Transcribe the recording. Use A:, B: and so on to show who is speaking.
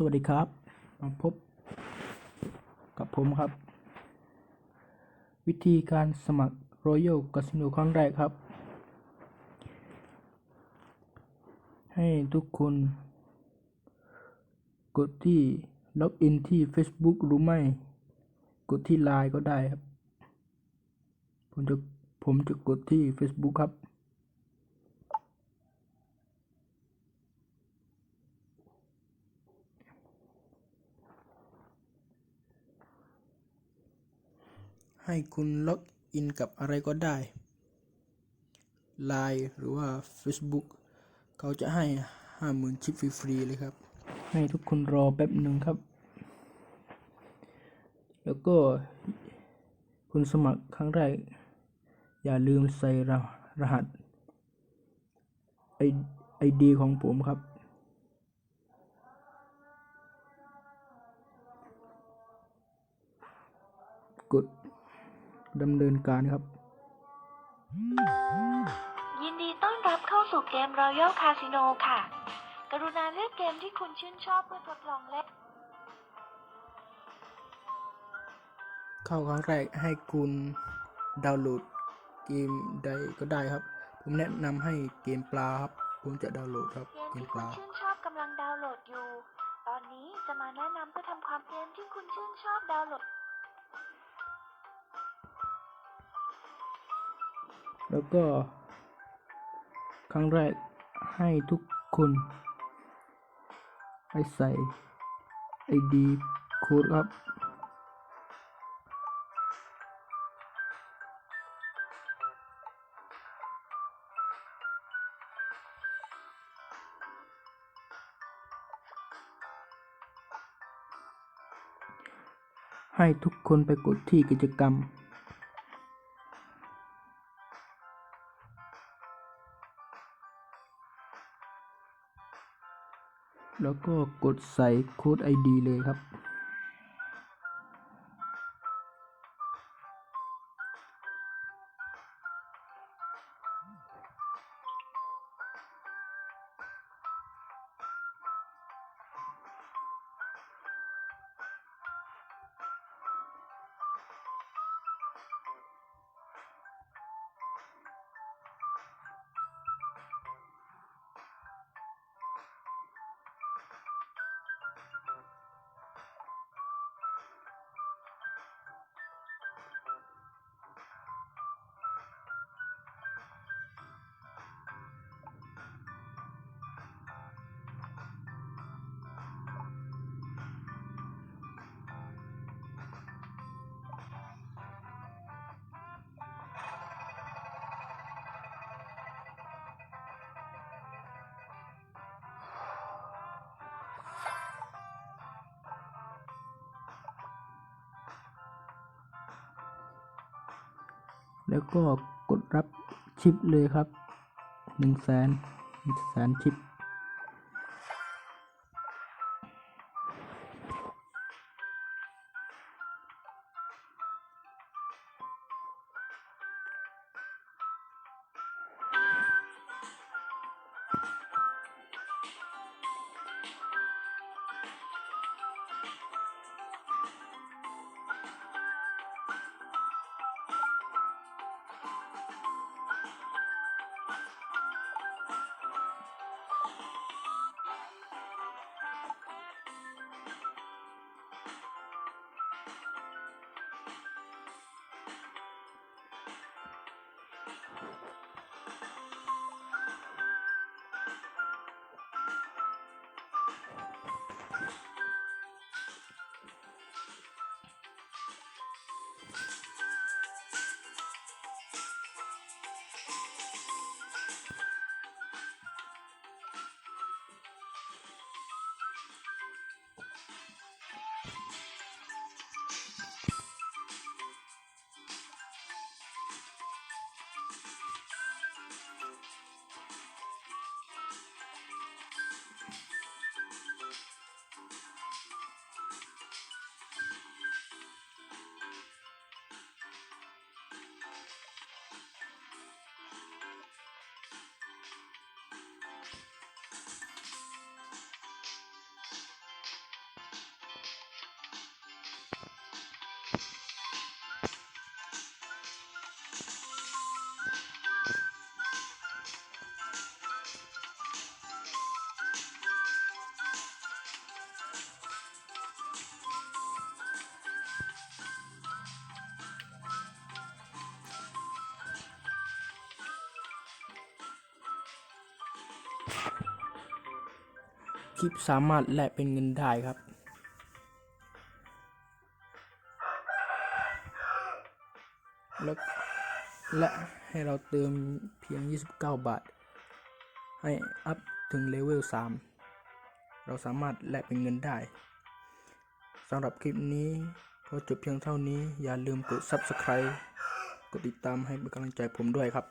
A: สวัสดีครับ มาพบกับผมครับ วิธีการสมัคร Royal Casino ครั้งแรกครับ ให้ทุกคน กดที่ล็อกอินที่ Facebook หรือไม่ กดที่ Line ก็ได้ครับ ผมจะผมจะกดที่ Facebook ครับ ให้คุณล็อกอินกับอะไรก็ได้ Line หรือว่า Facebook เขาจะให้ห้าหมื่นชิปฟรีๆเลยครับ ให้ทุกคนรอแป๊บหนึ่งครับ แล้วก็คุณสมัครครั้งแรก อย่าลืมใส่รรหัสไอไอดีของผมครับ กด ดำเนินการครับ
B: ยินดีต้อนรับเข้าสู่เกม Royal Casino ค่ะ กรุณาเลือกเกมที่คุณชื่นชอบเพื่อทดลองเล่น
A: เข้าครั้งแรกให้คุณดาวน์โหลดเกมใดก็ได้ครับ ผมแนะนำให้เกมปลาครับ ผมจะดาวน์โหลดครับ
B: เกม
A: เกม
B: ที่
A: ป
B: คุณ
A: ลา
B: ชื่นชอบกำลังดาวน์โหลดอยู่ ตอนนี้จะมาแนะนำเพื่อทำความเกมที่คุณชื่นชอบดาวน์โหลด
A: แล้วก็ ครั้งแรกให้ทุกคนให้ใส่ ID โค้ดครับ ให้ทุกคนไปกดที่กิจกรรม แล้วก็กดใส่โค้ด ID เลยครับ แล้วก็กดรับชิปเลยครับหนึ่งแสนหนึ่งแสนชิป คลิปสามารถแลกเป็นเงินได้ครับ แล้วและให้เราเติมเพียง 29 บาท ให้อัพถึงเลเวล 3 เราสามารถแลกเป็นเงินได้สำหรับคลิปนี้ก็จบเพียงเท่านี้อย่าลืมกด Subscribe กดติดตามให้เป็นกำลังใจผมด้วยครับ